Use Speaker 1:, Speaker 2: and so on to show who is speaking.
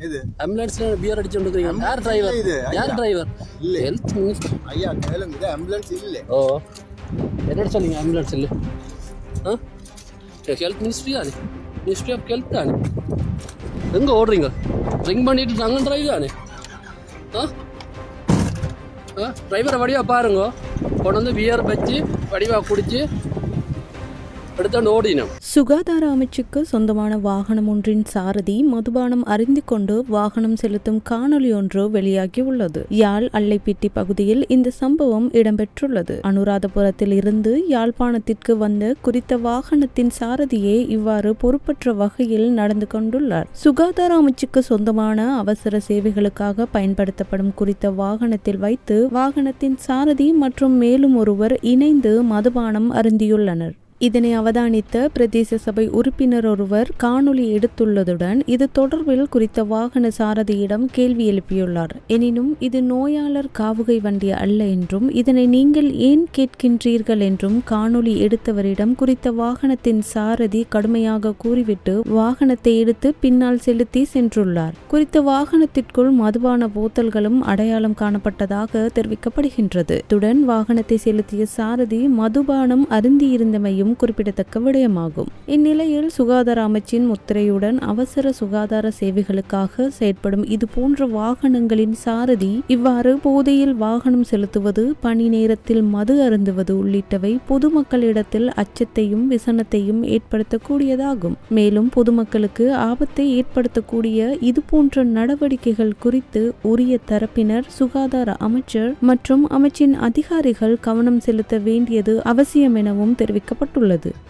Speaker 1: இது?
Speaker 2: ஆம்புலன்ஸ்ல பியர் அடிச்சுட்டு யார் டிரைவர்
Speaker 1: இது,
Speaker 2: யார். டிரைவர்
Speaker 1: இல்ல.
Speaker 2: ஹெல்த் மினிஸ்டர்
Speaker 1: ஐயா கேளுங்க. இது ஆம்புலன்ஸ் இல்லை.
Speaker 2: ஓ. என்னோட சொல்லுங்க ஆம்புலன்ஸ் இல்லை. ஆ? ஹெல்த் மினிஸ்ட்ரி தானே மினிஸ்ட்ரி ஆஃப் ஹெல்த் தானே எங்கே ஓடுறீங்க? ட்ரிங்க் பண்ணிட்டு நாங்கள் டிரைவ் தானே ஆ? ஆ? டிரைவரை வடிவாக பாருங்க. கொண்டு வந்து பியர் வச்சு வடிவாக குடிச்சு எடுத்தாண்டு ஓடினோம்.
Speaker 3: சுகாதார அமைச்சுக்கு சொந்தமான வாகனம் ஒன்றின் சாரதி மதுபானம் அறிந்து கொண்டு வாகனம் செலுத்தும் காணொலி ஒன்று வெளியாகியுள்ளது யாழ் அல்லைப்பிட்டி பகுதியில் இந்த சம்பவம் இடம்பெற்றுள்ளது. அனுராதபுரத்தில் இருந்து யாழ்ப்பாணத்திற்கு வந்த குறித்த வாகனத்தின் சாரதியே இவ்வாறு பொறுப்பற்ற வகையில் நடந்து கொண்டுள்ளார். சுகாதார அமைச்சுக்கு சொந்தமான அவசர சேவைகளுக்காக பயன்படுத்தப்படும் குறித்த வாகனத்தில் வைத்து வாகனத்தின் சாரதி மற்றும் மேலும் ஒருவர் இணைந்து மதுபானம் அருந்தியுள்ளனர். இதனை அவதானித்த பிரதேச சபை உறுப்பினர் ஒருவர் காணொலி எடுத்துள்ளதுடன் இது தொடர்பில் குறித்த வாகன சாரதியிடம் கேள்வி எழுப்பியுள்ளார். எனினும் இது நோயாளர் காவுகை வண்டி அல்ல என்றும் இதனை நீங்கள் ஏன் கேட்கின்றீர்கள் என்றும் காணொளி எடுத்தவரிடம் குறித்த வாகனத்தின் சாரதி கடுமையாக கூறிவிட்டு வாகனத்தை எடுத்து பின்னால் செலுத்தி சென்றுள்ளார். குறித்த வாகனத்திற்குள் மதுபான போத்தல்களும் அடையாளம் காணப்பட்டதாக தெரிவிக்கப்படுகின்றது. துடன் வாகனத்தை செலுத்திய சாரதி மதுபானம் அருந்தியிருந்தமையும் குறிப்பிடத்தக்க விடயமாகும். இந்நிலையில் சுகாதார அமைச்சின் முத்திரையுடன் அவசர சுகாதார சேவைகளுக்காக செயற்படும் இதுபோன்ற வாகனங்களின் சாரதி இவ்வாறு போதையில் வாகனம் செலுத்துவது பணி நேரத்தில் மது அருந்துவது உள்ளிட்டவை பொதுமக்களிடத்தில் அச்சத்தையும் விசனத்தையும் ஏற்படுத்தக்கூடியதாகும். மேலும் பொதுமக்களுக்கு ஆபத்தை ஏற்படுத்தக்கூடிய இதுபோன்ற நடவடிக்கைகள் குறித்து உரிய தரப்பினர் சுகாதார அமைச்சர் மற்றும் அமைச்சின் அதிகாரிகள் கவனம் செலுத்த வேண்டியது அவசியம் எனவும் தெரிவிக்கப்பட்டுள்ளது. ஏற்பட்டுள்ளது